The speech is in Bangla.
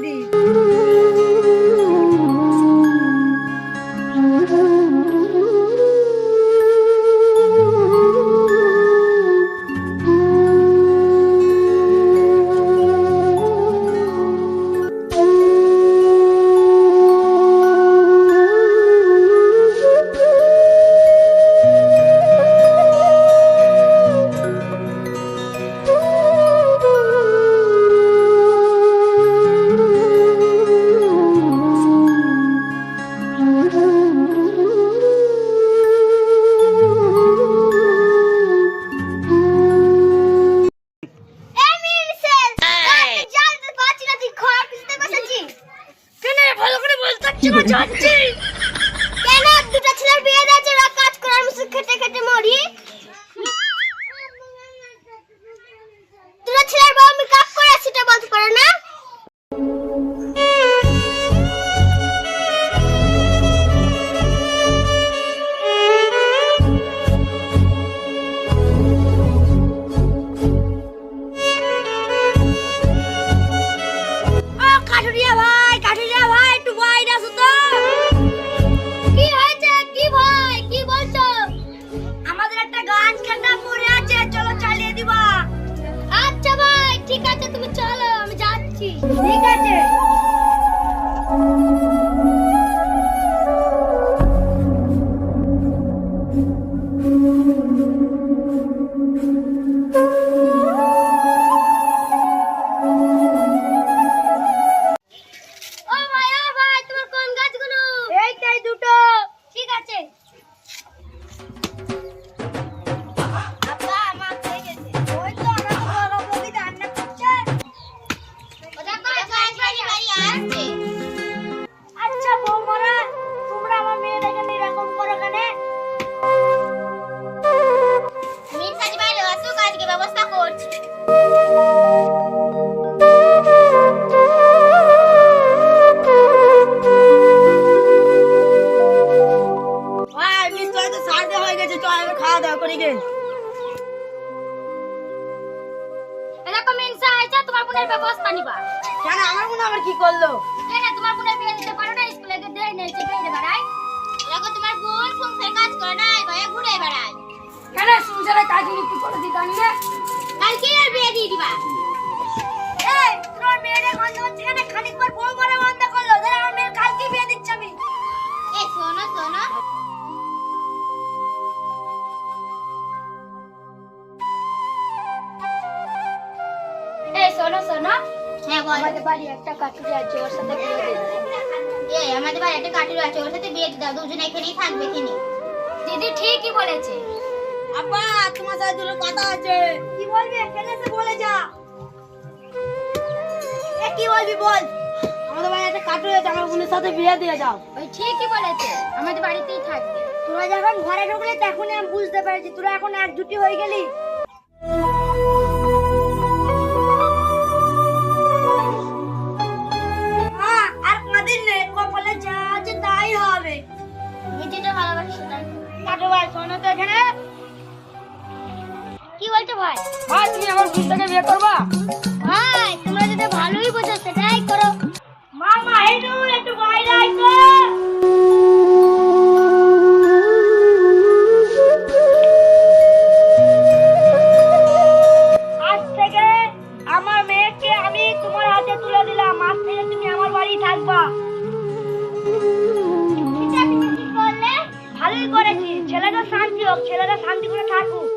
দিই বলতে তুমি চলো আমি যাচ্ছি ঠিক আছে এরকম ইনসা আইছা তোমার বোনের ব্যবস্থা নিবা। কেন? আমার বোন আবার কি করল? কেন তোমার বোনের বিয়ে দিতে পারো না স্কুলে গিয়ে দেয় নেই চেপে দিয়ে বেড়ায় দেখো তোমার বোন সংসারে কাজ করে না ভয়ে ঘুরে বেড়ায়। কেন সংসারে কাজ একটু করে দিতে আমি না কালকে আর বিয়ে দিয়ে দিবা। এই তোর মেয়ের গন্ধ হচ্ছে কেন? খানিক পর শোনো শোনো। হ্যাঁ বল। আমাদের বাড়ি একটা কাটুরি আছে ওর সাথে বিয়ে দিই এই আমাদের বাড়ি একটা আছে ওর সাথে বিয়ে দাও দুজনে এখানেই থাকবে কিনে দিদি ঠিকই বলেছে। আব্বা তোমার সাথে দুটো কথা আছে। কি বলবি? বলে যা। এ কি বলবি বল? আমাদের বাড়ি একটা কাটুরি আছে আমার বোনের সাথে বিয়ে দিয়ে যাও ওই ঠিকই বলেছে আমাদের বাড়িতেই থাকবে। তোরা যখন ঘরে ঢুকলে তখনই আমি বুঝতে পেরেছি তোরা এখন এক একজুটি হয়ে গেলি। কাটু ভাই শোনো তো এখানে। কি বলছো ভাই? ভাই তুমি আমার বোনটাকে বিয়ে করবা? ভাই তোমরা যেটা ভালোই বোঝো সেটাই করো। মামা এই নু একটু বাইরে আমার মেয়েকে আমি তোমার হাতে তুলে দিলাম। আজ থেকে তুমি আমার বাড়ি থাকবা। ভালোই করেছি। ছেলেটা শান্তি হোক ছেলেটা শান্তি করে থাকুক